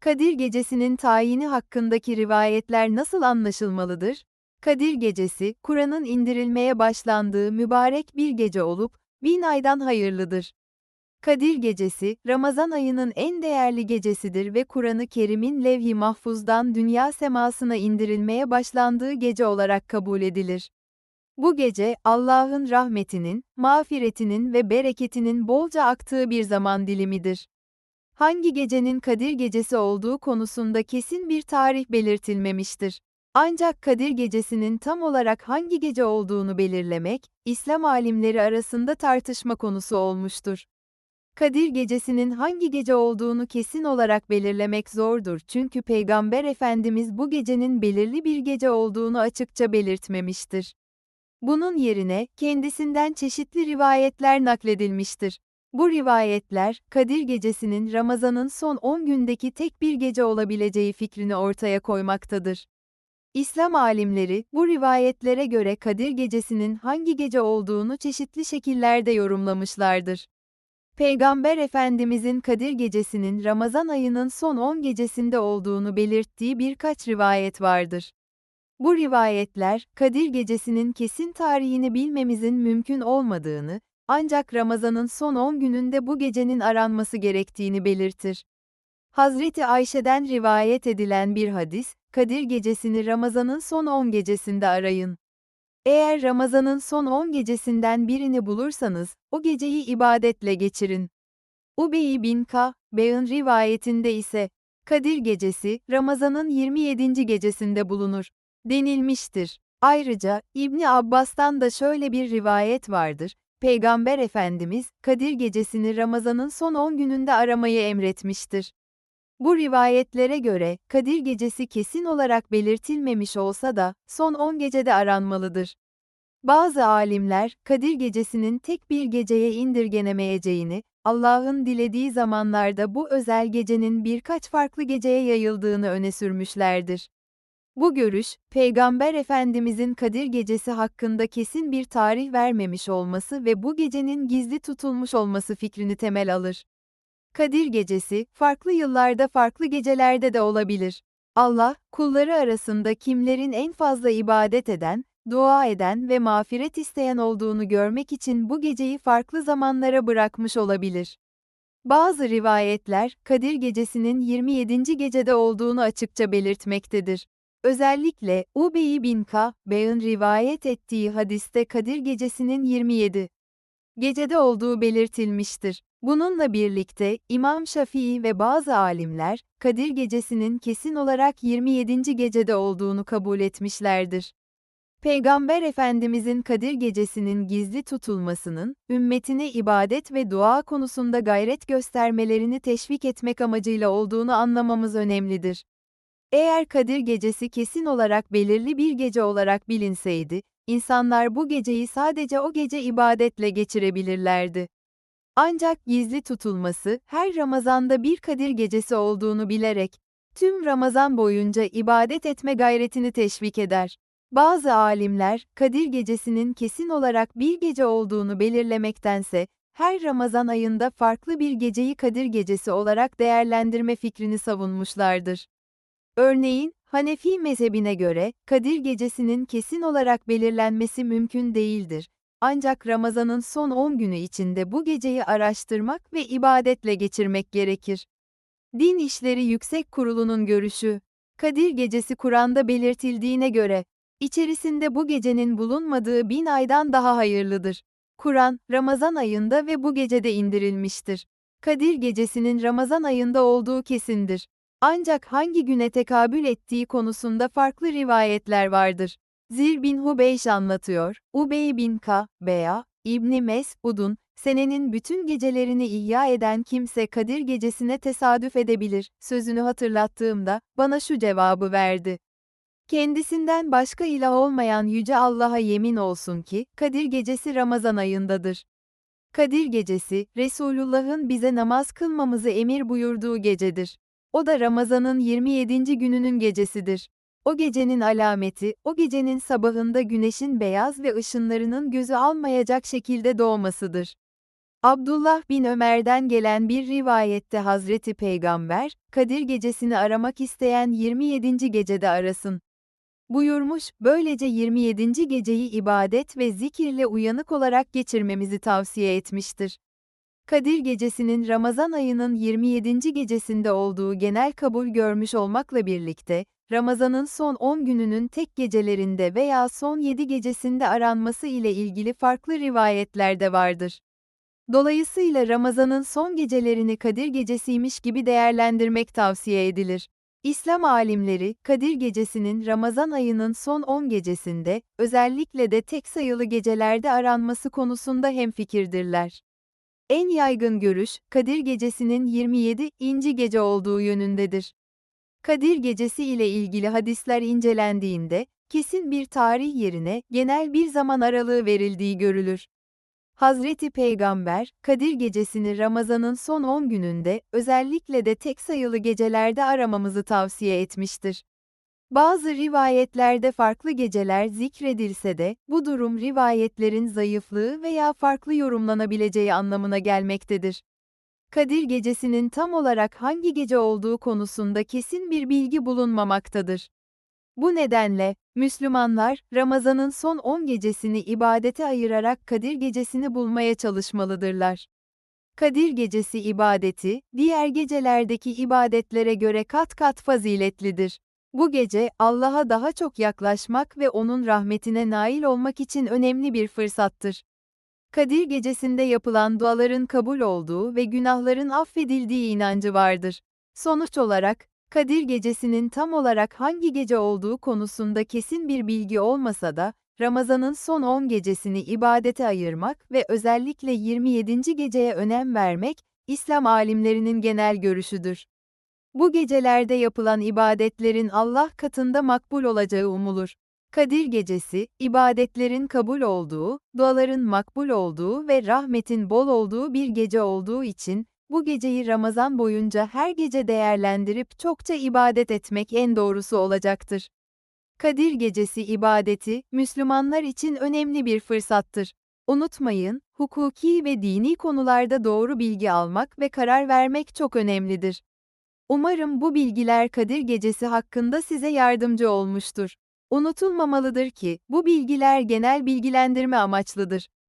Kadir Gecesi'nin tayini hakkındaki rivayetler nasıl anlaşılmalıdır? Kadir Gecesi, Kur'an'ın indirilmeye başlandığı mübarek bir gece olup, bin aydan hayırlıdır. Kadir Gecesi, Ramazan ayının en değerli gecesidir ve Kur'an-ı Kerim'in levh-i mahfuzdan dünya semasına indirilmeye başlandığı gece olarak kabul edilir. Bu gece, Allah'ın rahmetinin, mağfiretinin ve bereketinin bolca aktığı bir zaman dilimidir. Hangi gecenin Kadir Gecesi olduğu konusunda kesin bir tarih belirtilmemiştir. Ancak Kadir Gecesi'nin tam olarak hangi gece olduğunu belirlemek, İslam alimleri arasında tartışma konusu olmuştur. Kadir Gecesi'nin hangi gece olduğunu kesin olarak belirlemek zordur çünkü Peygamber Efendimiz bu gecenin belirli bir gece olduğunu açıkça belirtmemiştir. Bunun yerine, kendisinden çeşitli rivayetler nakledilmiştir. Bu rivayetler, Kadir Gecesi'nin Ramazan'ın son 10 gündeki tek bir gece olabileceği fikrini ortaya koymaktadır. İslam alimleri, bu rivayetlere göre Kadir Gecesi'nin hangi gece olduğunu çeşitli şekillerde yorumlamışlardır. Peygamber Efendimizin Kadir Gecesi'nin Ramazan ayının son 10 gecesinde olduğunu belirttiği birkaç rivayet vardır. Bu rivayetler, Kadir Gecesi'nin kesin tarihini bilmemizin mümkün olmadığını, ancak Ramazan'ın son 10 gününde bu gecenin aranması gerektiğini belirtir. Hazreti Ayşe'den rivayet edilen bir hadis, Kadir Gecesi'ni Ramazan'ın son 10 gecesinde arayın. Eğer Ramazan'ın son 10 gecesinden birini bulursanız, o geceyi ibadetle geçirin. Ubey bin Ka, Bey'in rivayetinde ise, Kadir Gecesi, Ramazan'ın 27. gecesinde bulunur, denilmiştir. Ayrıca, İbni Abbas'tan da şöyle bir rivayet vardır, Peygamber Efendimiz, Kadir Gecesini Ramazan'ın son 10 gününde aramayı emretmiştir. Bu rivayetlere göre, Kadir Gecesi kesin olarak belirtilmemiş olsa da, son 10 gecede aranmalıdır. Bazı alimler, Kadir Gecesi'nin tek bir geceye indirgenemeyeceğini, Allah'ın dilediği zamanlarda bu özel gecenin birkaç farklı geceye yayıldığını öne sürmüşlerdir. Bu görüş, Peygamber Efendimizin Kadir Gecesi hakkında kesin bir tarih vermemiş olması ve bu gecenin gizli tutulmuş olması fikrini temel alır. Kadir Gecesi, farklı yıllarda farklı gecelerde de olabilir. Allah, kulları arasında kimlerin en fazla ibadet eden, dua eden ve mağfiret isteyen olduğunu görmek için bu geceyi farklı zamanlara bırakmış olabilir. Bazı rivayetler, Kadir Gecesi'nin 27. gecede olduğunu açıkça belirtmektedir. Özellikle, Ubey bin Ka'b'ın rivayet ettiği hadiste Kadir Gecesi'nin 27 gecede olduğu belirtilmiştir. Bununla birlikte, İmam Şafii ve bazı alimler, Kadir Gecesi'nin kesin olarak 27. gecede olduğunu kabul etmişlerdir. Peygamber Efendimizin Kadir Gecesi'nin gizli tutulmasının, ümmetine ibadet ve dua konusunda gayret göstermelerini teşvik etmek amacıyla olduğunu anlamamız önemlidir. Eğer Kadir Gecesi kesin olarak belirli bir gece olarak bilinseydi, insanlar bu geceyi sadece o gece ibadetle geçirebilirlerdi. Ancak gizli tutulması, her Ramazan'da bir Kadir Gecesi olduğunu bilerek, tüm Ramazan boyunca ibadet etme gayretini teşvik eder. Bazı alimler, Kadir Gecesi'nin kesin olarak bir gece olduğunu belirlemektense, her Ramazan ayında farklı bir geceyi Kadir Gecesi olarak değerlendirme fikrini savunmuşlardır. Örneğin, Hanefi mezhebine göre, Kadir Gecesi'nin kesin olarak belirlenmesi mümkün değildir. Ancak Ramazan'ın son 10 günü içinde bu geceyi araştırmak ve ibadetle geçirmek gerekir. Din İşleri Yüksek Kurulu'nun görüşü, Kadir Gecesi Kur'an'da belirtildiğine göre, içerisinde bu gecenin bulunmadığı bin aydan daha hayırlıdır. Kur'an, Ramazan ayında ve bu gecede indirilmiştir. Kadir Gecesi'nin Ramazan ayında olduğu kesindir. Ancak hangi güne tekabül ettiği konusunda farklı rivayetler vardır. Zir bin Hubeyş anlatıyor, Ubey bin Ka, Beya, İbni Mes'ud'un, senenin bütün gecelerini ihya eden kimse Kadir gecesine tesadüf edebilir, sözünü hatırlattığımda, bana şu cevabı verdi. Kendisinden başka ilah olmayan Yüce Allah'a yemin olsun ki, Kadir gecesi Ramazan ayındadır. Kadir gecesi, Resulullah'ın bize namaz kılmamızı emir buyurduğu gecedir. O da Ramazan'ın 27. gününün gecesidir. O gecenin alameti, o gecenin sabahında güneşin beyaz ve ışınlarının gözü almayacak şekilde doğmasıdır. Abdullah bin Ömer'den gelen bir rivayette Hazreti Peygamber, Kadir gecesini aramak isteyen 27. gecede arasın. Buyurmuş, böylece 27. geceyi ibadet ve zikirle uyanık olarak geçirmemizi tavsiye etmiştir. Kadir Gecesi'nin Ramazan ayının 27. gecesinde olduğu genel kabul görmüş olmakla birlikte, Ramazan'ın son 10 gününün tek gecelerinde veya son 7 gecesinde aranması ile ilgili farklı rivayetler de vardır. Dolayısıyla Ramazan'ın son gecelerini Kadir Gecesiymiş gibi değerlendirmek tavsiye edilir. İslam alimleri, Kadir Gecesi'nin Ramazan ayının son 10 gecesinde, özellikle de tek sayılı gecelerde aranması konusunda hemfikirdirler. En yaygın görüş, Kadir Gecesi'nin 27. inci gece olduğu yönündedir. Kadir Gecesi ile ilgili hadisler incelendiğinde, kesin bir tarih yerine genel bir zaman aralığı verildiği görülür. Hazreti Peygamber, Kadir Gecesini Ramazan'ın son 10 gününde, özellikle de tek sayılı gecelerde aramamızı tavsiye etmiştir. Bazı rivayetlerde farklı geceler zikredilse de, bu durum rivayetlerin zayıflığı veya farklı yorumlanabileceği anlamına gelmektedir. Kadir Gecesi'nin tam olarak hangi gece olduğu konusunda kesin bir bilgi bulunmamaktadır. Bu nedenle, Müslümanlar, Ramazan'ın son 10 gecesini ibadete ayırarak Kadir Gecesini bulmaya çalışmalıdırlar. Kadir Gecesi ibadeti, diğer gecelerdeki ibadetlere göre kat kat faziletlidir. Bu gece, Allah'a daha çok yaklaşmak ve O'nun rahmetine nail olmak için önemli bir fırsattır. Kadir Gecesi'nde yapılan duaların kabul olduğu ve günahların affedildiği inancı vardır. Sonuç olarak, Kadir Gecesi'nin tam olarak hangi gece olduğu konusunda kesin bir bilgi olmasa da, Ramazan'ın son 10 gecesini ibadete ayırmak ve özellikle 27. geceye önem vermek, İslam alimlerinin genel görüşüdür. Bu gecelerde yapılan ibadetlerin Allah katında makbul olacağı umulur. Kadir Gecesi, ibadetlerin kabul olduğu, duaların makbul olduğu ve rahmetin bol olduğu bir gece olduğu için, bu geceyi Ramazan boyunca her gece değerlendirip çokça ibadet etmek en doğrusu olacaktır. Kadir Gecesi ibadeti, Müslümanlar için önemli bir fırsattır. Unutmayın, hukuki ve dini konularda doğru bilgi almak ve karar vermek çok önemlidir. Umarım bu bilgiler Kadir Gecesi hakkında size yardımcı olmuştur. Unutulmamalıdır ki, bu bilgiler genel bilgilendirme amaçlıdır.